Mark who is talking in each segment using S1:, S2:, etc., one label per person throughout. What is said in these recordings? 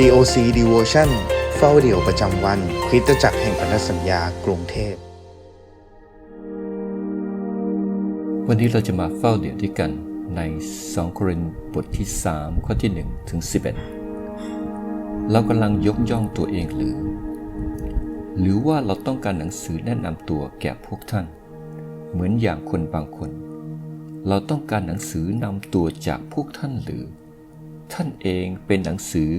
S1: COC Devotion เฝ้าเดี่ยวประจำวันคริสตจักรแห่งพันธสัญญากรุงเทพ
S2: วันนี้เราจะมาเฝ้าเดี่ยวด้วยกันใน 2 โครินธ์บทที่ 3 ข้อที่ 1 ถึง 11 เรากำลังยกย่องตัวเองหรือ หรือว่าเราต้องการหนังสือแนะนำตัวแก่พวกท่าน เหมือนอย่างคนบางคน เราต้องการหนังสือนำตัวจากพวกท่านหรือ ท่านเองเป็นหนังสือ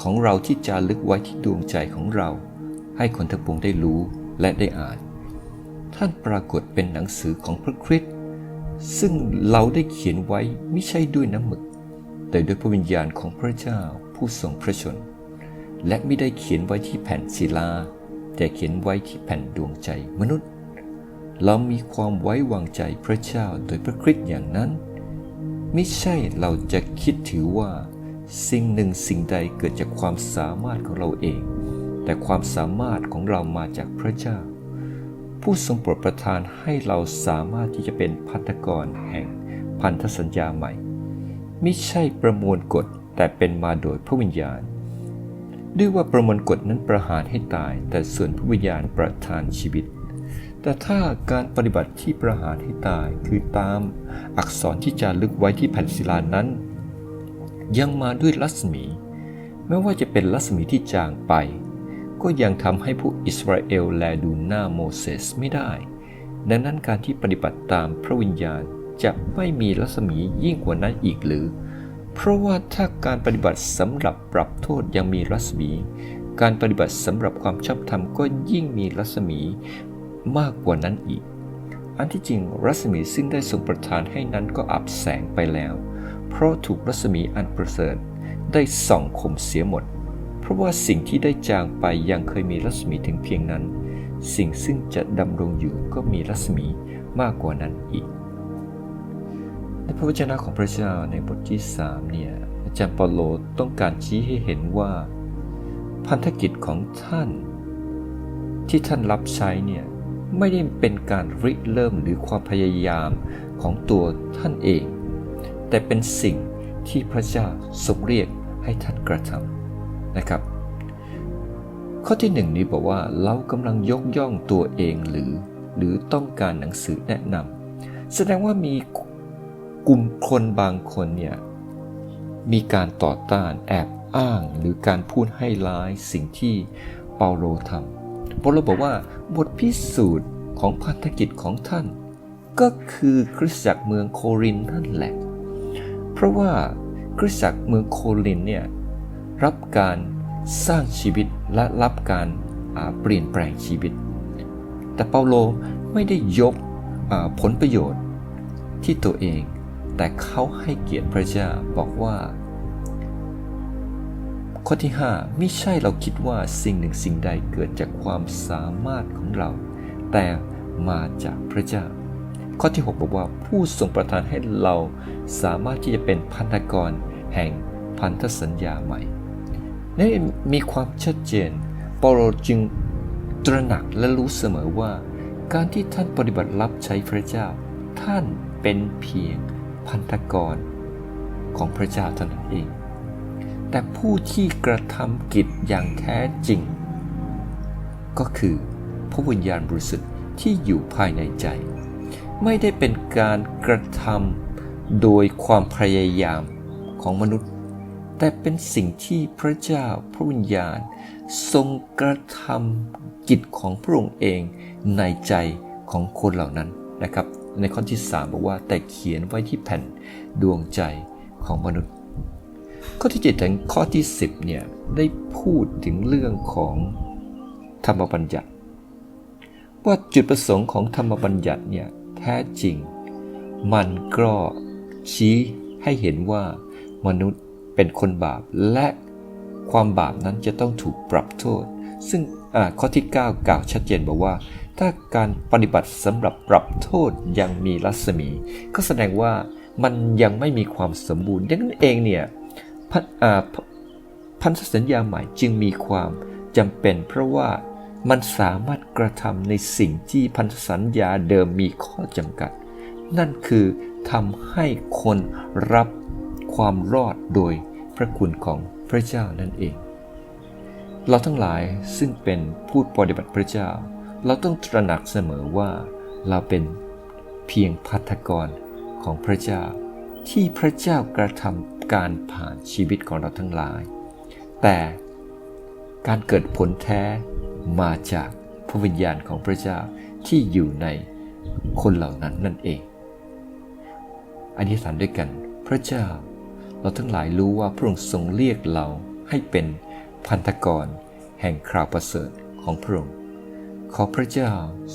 S2: ของเราที่จารึกไว้ที่ดวงใจของเรา ให้คนทั้งปวงได้รู้และได้อ่าน ท่านปรากฏเป็นหนังสือของพระคริสต์ซึ่งเราได้เขียนไว้ไม่ใช่ด้วยน้ำหมึก แต่ด้วยพระวิญญาณของพระเจ้าผู้ทรงพระชน และไม่ได้เขียนไว้ที่แผ่นศิลา แต่เขียนไว้ที่แผ่นดวงใจมนุษย์ เรามีความไว้วางใจพระเจ้าโดยพระคริสต์อย่างนั้น ไม่ใช่เราจะคิดถือว่า สิ่งหนึ่งสิ่งใดเกิดจากความสามารถของเราเอง แต่ความสามารถของเรามาจากพระเจ้า ผู้ทรงโปรดประทานให้เราสามารถที่จะเป็นพันธกรแห่งพันธสัญญาใหม่ไม่ใช่ประมวลกฎแต่เป็นมาโดยพระวิญญาณ ด้วยว่าประมวลกฎนั้นประหารให้ตาย แต่ส่วนพระวิญญาณประทานชีวิต แต่ถ้าการปฏิบัติที่ประหารให้ตายคือตามอักษรที่จารึกไว้ที่แผ่นศิลานั้น ยังมาด้วยรัศมี ไม่ว่าจะเป็นรัศมีที่จางไป ก็ยังทำให้ผู้อิสราเอลแลดูหน้าโมเสสไม่ได้ ดังนั้นการที่ปฏิบัติตามพระวิญญาณจะไม่มีรัศมียิ่งกว่านั้นอีกหรือ เพราะว่าถ้าการปฏิบัติสำหรับปรับโทษยังมีรัศมี การปฏิบัติสำหรับความชอบธรรมก็ยิ่งมีรัศมีมากกว่านั้นอีก อันที่จริงรัศมีซึ่งได้ทรงประทานให้นั้นก็อับแสงไปแล้ว เพราะถูกรัศมีอันประเสริฐได้ส่องคมเสียหมด เพราะว่าสิ่งที่ได้จางไปยังเคยมีรัศมีถึงเพียงนั้น สิ่งซึ่งจะดำรงอยู่ก็มีรัศมีมากกว่านั้นอีก ในพระวจนะของพระเจ้าในบทที่3เนี่ยอาจารย์เปาโลต้องการชี้ให้เห็นว่า พันธกิจของท่าน ที่ท่านรับใช้เนี่ยไม่ได้เป็นการริเริ่มหรือความพยายามของตัวท่านเอง แต่เป็นสิ่งที่พระเจ้าทรงเรียกให้ท่านกระทำนะครับ ข้อที่หนึ่งนี้บอกว่าเรากำลังยกย่องตัวเองหรือ หรือต้องการหนังสือแนะนำแสดงว่ามีกลุ่มคนบางคนเนี่ยมีการต่อต้านแอบอ้างหรือการพูดให้ร้ายสิ่งที่เปาโลทำเปาโลบอกว่าบทพิสูจน์ของพันธกิจของท่าน ก็คือคริสตจักรเมืองโครินธ์นั่นแหละ เพราะว่าคริสตจักรเมืองโครินเนี่ยรับการสร้างชีวิตและรับการเปลี่ยนแปลงชีวิต แต่เปาโลไม่ได้ยกผลประโยชน์ที่ตัวเอง แต่เขาให้เกียรติพระเจ้าบอกว่า ข้อที่5ไม่ใช่เราคิดว่าสิ่งหนึ่งสิ่งใดเกิดจากความสามารถของเรา แต่มาจากพระเจ้า ข้อที่ 6 บอกว่าผู้ทรงประทานให้เราสามารถที่จะเป็นพันธกรแห่งพันธสัญญาใหม่นี่มีความชัดเจนเปาโลจึงตระหนักและรู้เสมอว่า การที่ท่านปฏิบัติรับใช้พระเจ้า ท่านเป็นเพียงพันธกรของพระเจ้าเท่านั้นเอง แต่ผู้ที่กระทำกิจอย่างแท้จริง ก็คือพระวิญญาณบริสุทธิ์ที่อยู่ภายในใจ ไม่ได้เป็นการกระทำโดยความพยายามของมนุษย์ แต่เป็นสิ่งที่พระเจ้าพระวิญญาณ ทรงกระทำกิจของพระองค์เองในใจของคนเหล่านั้นนะครับ ในข้อที่ 3 บอกว่าแต่เขียนไว้ที่แผ่นดวงใจของมนุษย์ ข้อที่7ถึงข้อที่ 10เนี่ยได้พูดถึงเรื่องของธรรมบัญญัติว่าจุดประสงค์ของธรรมบัญญัติเนี่ย ท้จริง มันก็ชี้ให้เห็นว่ามนุษย์เป็นคนบาปและความบาปนั้นจะต้องถูกปรับโทษ ซึ่งข้อที่ 9 กล่าวชัดเจนบอกว่า ถ้าการปฏิบัติสำหรับปรับโทษยังมีรัศมี ก็แสดงว่ามันยังไม่มีความสมบูรณ์ดังนั้นเองเนี่ยพันธสัญญาใหม่จึงมีความจำเป็นเพราะว่า มันสามารถกระทำในสิ่งที่พันธสัญญาเดิมมีข้อจำกัด นั่นคือทำให้คนรับความรอดโดยพระคุณของพระเจ้านั่นเอง เราทั้งหลายซึ่งเป็นผู้ปฏิบัติพระเจ้า เราต้องตระหนักเสมอว่าเราเป็นเพียงพัฒกรของพระเจ้า ที่พระเจ้ากระทำการผ่านชีวิตของเราทั้งหลาย แต่การเกิดผลแท้ มาจากพระวิญญาณของพระเจ้าที่อยู่ในคนเหล่านั้นนั่นเองอธิษฐานด้วยกัน พระเจ้า เราทั้งหลายรู้ว่าพระองค์ทรงเรียกเราให้เป็นพันธกรแห่งคราวประเสริฐของพระองค์ ขอพระเจ้า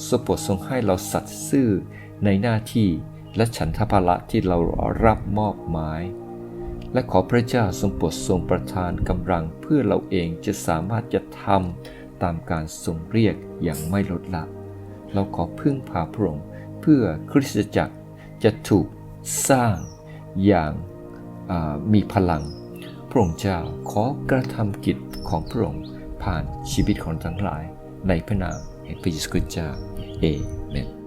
S2: ทรงโปรดทรงให้เราสัตย์ซื่อในหน้าที่และฉันทภาระที่เรารับมอบหมาย และขอพระเจ้าทรงโปรดทรงประทานกำลังเพื่อเราเองจะสามารถจะทำ ตามการทรงเรียกอย่างไม่ลดละ เราขอพึ่งพาพระองค์เพื่อคริสตจักรจะถูกสร้างอย่างามีพลัง พระองค์เจ้าขอกระทำกิจของพระองค์ผ่านชีวิตของทั้งหลายในพระนามแห่งพระเยซูคริสต์เจ้าเอเมน